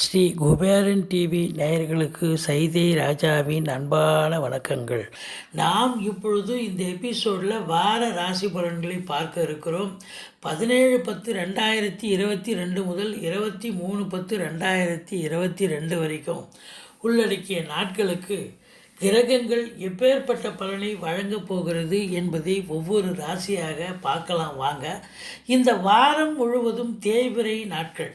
Sri Kuberan TV நேயர்களுக்கு சைதை ராஜாவின் அன்பான வணக்கங்கள். நாம் இப்பொழுது இந்த எபிசோடில் வார ராசி பலன்களை பார்க்க இருக்கிறோம். பதினேழு பத்து ரெண்டாயிரத்தி இருபத்தி ரெண்டு முதல் இருபத்தி மூணு பத்து ரெண்டாயிரத்தி இருபத்தி ரெண்டு வரைக்கும் உள்ளடக்கிய நாட்களுக்கு கிரகங்கள் எப்பேற்பட்ட பலனை வழங்கப் போகிறது என்பதை ஒவ்வொரு ராசியாக பார்க்கலாம் வாங்க. இந்த வாரம் முழுவதும் தேய்பிறை நாட்கள்.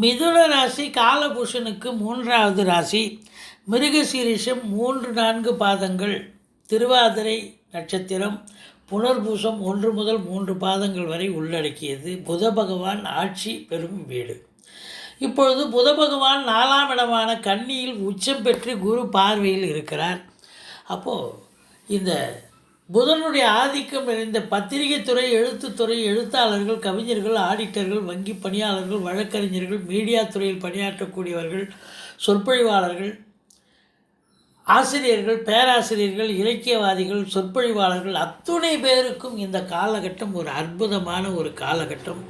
மிதுன ராசி காலபூஷனுக்கு மூன்றாவது ராசி. மிருகசீரிஷம் மூன்று நான்கு பாதங்கள். திருவாதிரை நட்சத்திரம் புனர்பூசம் ஒன்று முதல் மூன்று பாதங்கள் வரை உள்ளடக்கியது. புத பகவான் ஆட்சி பெறும் வீடு. இப்பொழுது புத பகவான் நாலாம் இடமான கன்னியில் உச்சம் பெற்று குரு பார்வையில் இருக்கிறார். அப்போது இந்த புதனுடைய ஆதிக்கம் நிறைந்த பத்திரிகை துறை எழுத்துத்துறை எழுத்தாளர்கள் கவிஞர்கள் ஆடிட்டர்கள் வங்கி பணியாளர்கள் வழக்கறிஞர்கள் மீடியா துறையில் பணியாற்றக்கூடியவர்கள் சொற்பொழிவாளர்கள் ஆசிரியர்கள் பேராசிரியர்கள் இலக்கியவாதிகள் சொற்பொழிவாளர்கள் அத்துணை பேருக்கும் இந்த காலகட்டம் ஒரு அற்புதமான ஒரு காலகட்டம்.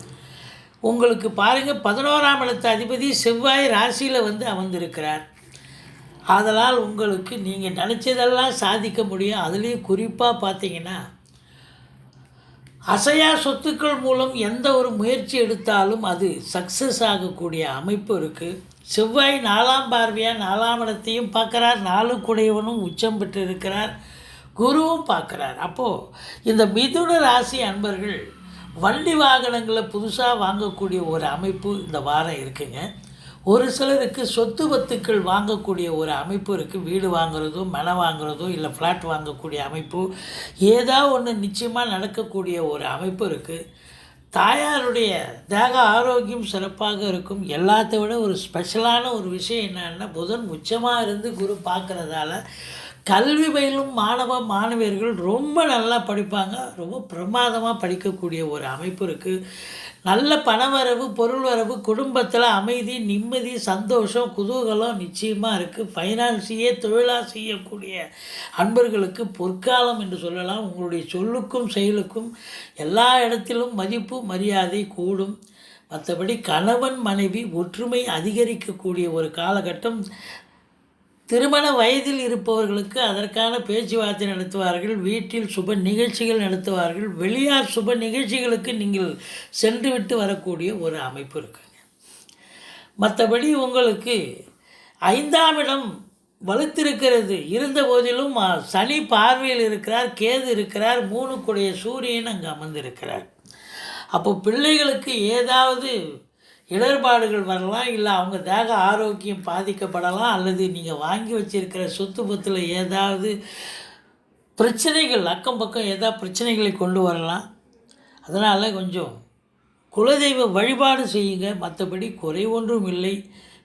உங்களுக்கு பாருங்கள் பதினோராம் இடத்து அதிபதி செவ்வாய் ராசியில் வந்து அமர்ந்திருக்கிறார். அதனால் உங்களுக்கு நீங்கள் நினச்சதெல்லாம் சாதிக்க முடியும். அதுலேயும் குறிப்பாக பார்த்தீங்கன்னா அசையா சொத்துக்கள் மூலம் எந்த ஒரு முயற்சி எடுத்தாலும் அது சக்ஸஸ் ஆகக்கூடிய அமைப்பு இருக்குது செவ்வாய் நாலாம் பார்வையாக நாலாம் இடத்தையும் பார்க்குறார். நாலு குடையவனும் உச்சம் பெற்றிருக்கிறார். குருவும் பார்க்குறார். அப்போது இந்த மிதுன ராசி அன்பர்கள் வண்டி வாகனங்களை புதுசாக வாங்கக்கூடிய ஒரு அமைப்பு இந்த வாரம் இருக்குங்க. ஒரு சிலருக்கு சொத்து பத்துக்கள் வாங்கக்கூடிய ஒரு அமைப்பு இருக்குது வீடு வாங்குறதோ மனை வாங்குறதோ இல்லை ஃப்ளாட் வாங்கக்கூடிய அமைப்பு. ஏதா ஒன்று நிச்சயமாக நடக்கக்கூடிய ஒரு அமைப்பு இருக்குது தாயாருடைய தேக ஆரோக்கியம் சிறப்பாக இருக்கும். எல்லாத்த விட ஒரு ஸ்பெஷலான ஒரு விஷயம் என்னன்னா புதன் உச்சமாக இருந்து குரு பார்க்குறதால கல்வி பயிலும் மாணவ மாணவியர்கள் ரொம்ப நல்லா படிப்பாங்க. ரொம்ப பிரமாதமாக படிக்கக்கூடிய ஒரு அமைப்பு இருக்குது நல்ல பணவரவு பொருள் வரவு குடும்பத்தில் அமைதி நிம்மதி சந்தோஷம் குதூகலம் நிச்சயமாக இருக்குது ஃபைனான்ஸையே தொழிலாக செய்யக்கூடிய அன்பர்களுக்கு பொற்காலம் என்று சொல்லலாம். உங்களுடைய சொல்லுக்கும் செயலுக்கும் எல்லா இடத்திலும் மதிப்பு மரியாதை கூடும். மற்றபடி கணவன் மனைவி ஒற்றுமை அதிகரிக்கக்கூடிய ஒரு காலகட்டம். திருமண வயதில் இருப்பவர்களுக்கு அதற்கான பேச்சுவார்த்தை நடத்துவார்கள் வீட்டில் சுப நிகழ்ச்சிகள் நடத்துவார்கள். வெளியார் சுப நிகழ்ச்சிகளுக்கு நீங்கள் சென்றுவிட்டு வரக்கூடிய ஒரு அமைப்பு இருக்குங்க. மற்றபடி உங்களுக்கு ஐந்தாம் இடம் வலுத்திருக்கிறது. இருந்த போதிலும் சனி பார்வையில் இருக்கிறார் கேது இருக்கிறார் மூணு கூடிய சூரியன் அங்கே அமர்ந்திருக்கிறார். அப்போ பிள்ளைகளுக்கு ஏதாவது இடர்பாடுகள் வரலாம் இல்லை அவங்க தேக ஆரோக்கியம் பாதிக்கப்படலாம் அல்லது நீங்கள் வாங்கி வச்சிருக்கிற சொத்து பத்தில் ஏதாவது பிரச்சனைகள் அக்கம் பக்கம் ஏதாவது பிரச்சனைகளை கொண்டு வரலாம். அதனால் கொஞ்சம் குலதெய்வ வழிபாடு செய்யுங்க. மற்றபடி குறை ஒன்றும் இல்லை.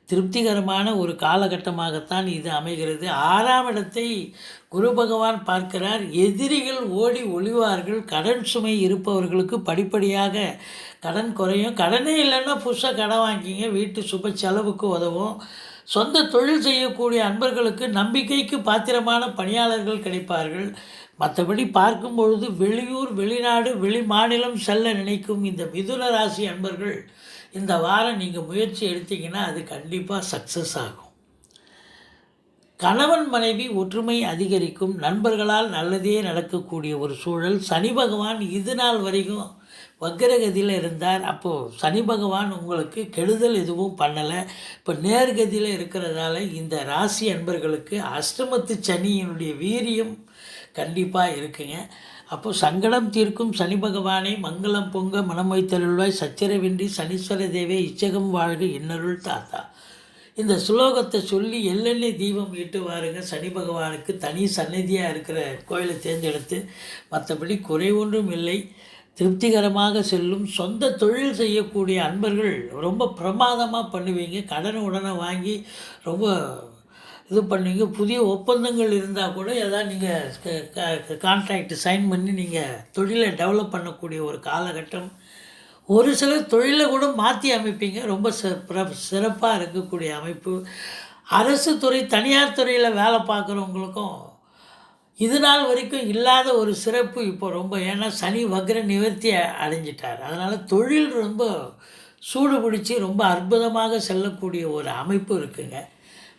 திருப்திகரமான ஒரு காலகட்டமாகத்தான் இது அமைகிறது. ஆறாம் இடத்தை குரு பகவான் பார்க்கிறார். எதிரிகள் ஓடி ஒளிவார்கள். கடன் சுமை இருப்பவர்களுக்கு படிப்படியாக கடன் குறையும். கடனே இல்லைன்னா புதுசாக கடன் வாங்கிங்க. வீட்டு சுப செலவுக்கு உதவும். சொந்த தொழில் செய்யக்கூடிய அன்பர்களுக்கு நம்பிக்கைக்கு பாத்திரமான பணியாளர்கள் கிடைப்பார்கள். மற்றபடி பார்க்கும் பொழுது வெளியூர் வெளிநாடு வெளி மாநிலம் செல்ல நினைக்கும் இந்த மிதுன ராசி அன்பர்கள் இந்த வாரம் நீங்கள் முயற்சி எடுத்தீங்கன்னா அது கண்டிப்பாக சக்ஸஸ் ஆகும். கணவன் மனைவி ஒற்றுமை அதிகரிக்கும். நண்பர்களால் நல்லதே நடக்கக்கூடிய ஒரு சூழல். சனி பகவான் இது நாள் வரைக்கும் வக்கரகதியில் இருந்தார். அப்போது சனி பகவான் உங்களுக்கு கெடுதல் எதுவும் பண்ணலை. இப்போ நேர்கதியில் இருக்கிறதால இந்த ராசி அன்பர்களுக்கு அஷ்டமத்து சனியினுடைய வீரியம் கண்டிப்பாக இருக்குங்க. அப்போ சங்கடம் தீர்க்கும் சனி பகவானை மங்களம் பொங்க மனம் வைத்தருள்வாய் சச்சரவின்றி சனீஸ்வர தேவே இச்சகம் வாழ்க இன்னருள் தாத்தா. இந்த சுலோகத்தை சொல்லி எள்ளெண்ணெய் தீபம் ஈட்டுவாருங்க சனி பகவானுக்கு தனி சந்நிதியாக இருக்கிற கோயிலை தேர்ந்தெடுத்து மற்றபடி குறை ஒன்றும் இல்லை. திருப்திகரமாக செல்லும். சொந்த தொழில் செய்யக்கூடிய அன்பர்கள் ரொம்ப பிரமாதமாக பண்ணுவீங்க. கடன் உடனே வாங்கி ரொம்ப இது பண்ணீங்க புதிய ஒப்பந்தங்கள் இருந்தால் கூட எதாவது நீங்கள் கான்ட்ராக்ட் சைன் பண்ணி நீங்கள் தொழிலை டெவலப் பண்ணக்கூடிய ஒரு காலகட்டம். ஒரு சிலர் தொழிலை கூட மாற்றி அமைப்பீங்க. ரொம்ப சிறப்பாக இருக்கக்கூடிய அமைப்பு. அரசு துறை தனியார் துறையில் வேலை பார்க்குறவங்களுக்கும் இது நாள் வரைக்கும் இல்லாத ஒரு சிறப்பு இப்போ ரொம்ப ஏன்னா சனி வக்ர நிவர்த்தி அடைஞ்சிட்டார். அதனால் தொழில் ரொம்ப சூடு பிடிச்சி ரொம்ப அற்புதமாக செல்லக்கூடிய ஒரு அமைப்பு இருக்குங்க.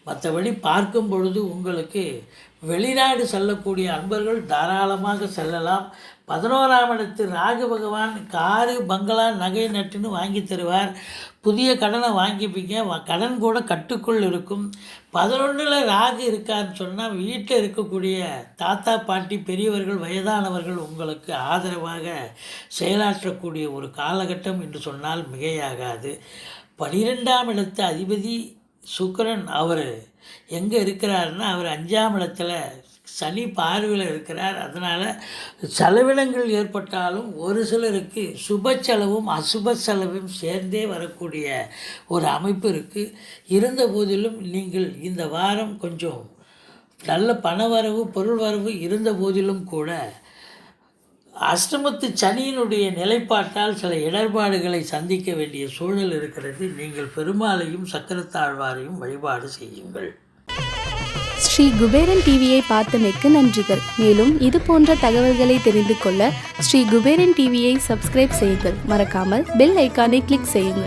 மற்றபடி பார்க்கும் பொழுது உங்களுக்கு வெளிநாடு செல்லக்கூடிய அன்பர்கள் தாராளமாக செல்லலாம். பதினோராம் இடத்து ராகு பகவான் காரு பங்களா நகை நட்டுன்னு வாங்கி தருவார். புதிய கடனை வாங்கிப்பீங்க. வ- கடன் கூட கட்டுக்குள் இருக்கும். பதினொன்றில் ராகு இருக்கான்னு சொன்னால் வீட்டில் இருக்கக்கூடிய தாத்தா பாட்டி பெரியவர்கள் வயதானவர்கள் உங்களுக்கு ஆதரவாக செயலாற்றக்கூடிய ஒரு காலகட்டம் என்று சொன்னால் மிகையாகாது. பனிரெண்டாம் இடத்து அதிபதி சுக்கரன் அவர் எங்கே இருக்கிறாருன்னா அவர் அஞ்சாம் இடத்துல சனி பார்வையில் இருக்கிறார். அதனால் செலவினங்கள் ஏற்பட்டாலும் ஒரு சிலருக்கு சுப செலவும் அசுப செலவும் சேர்ந்தே வரக்கூடிய ஒரு அமைப்பு இருக்குது இருந்த போதிலும் நீங்கள் இந்த வாரம் கொஞ்சம் நல்ல பண வரவு பொருள் வரவு இருந்த போதிலும் கூட அஷ்டமத்து சனியினுடைய நிலைப்பாட்டால் சில இடர்பாடுகளை சந்திக்க வேண்டிய சூழல் இருக்கிறது. நீங்கள் பெருமாளையும் சக்கரத்தாழ்வாரையும் வழிபாடு செய்யுங்கள். ஸ்ரீ குபேரன் டிவியை பார்த்தமைக்கு நன்றிகள். மேலும் இது போன்ற தகவல்களை தெரிந்து கொள்ள ஸ்ரீ குபேரன் டிவியை சப்ஸ்கிரைப் செய்யுங்கள். மறக்காமல் பெல் ஐக்கானை கிளிக் செய்யுங்கள்.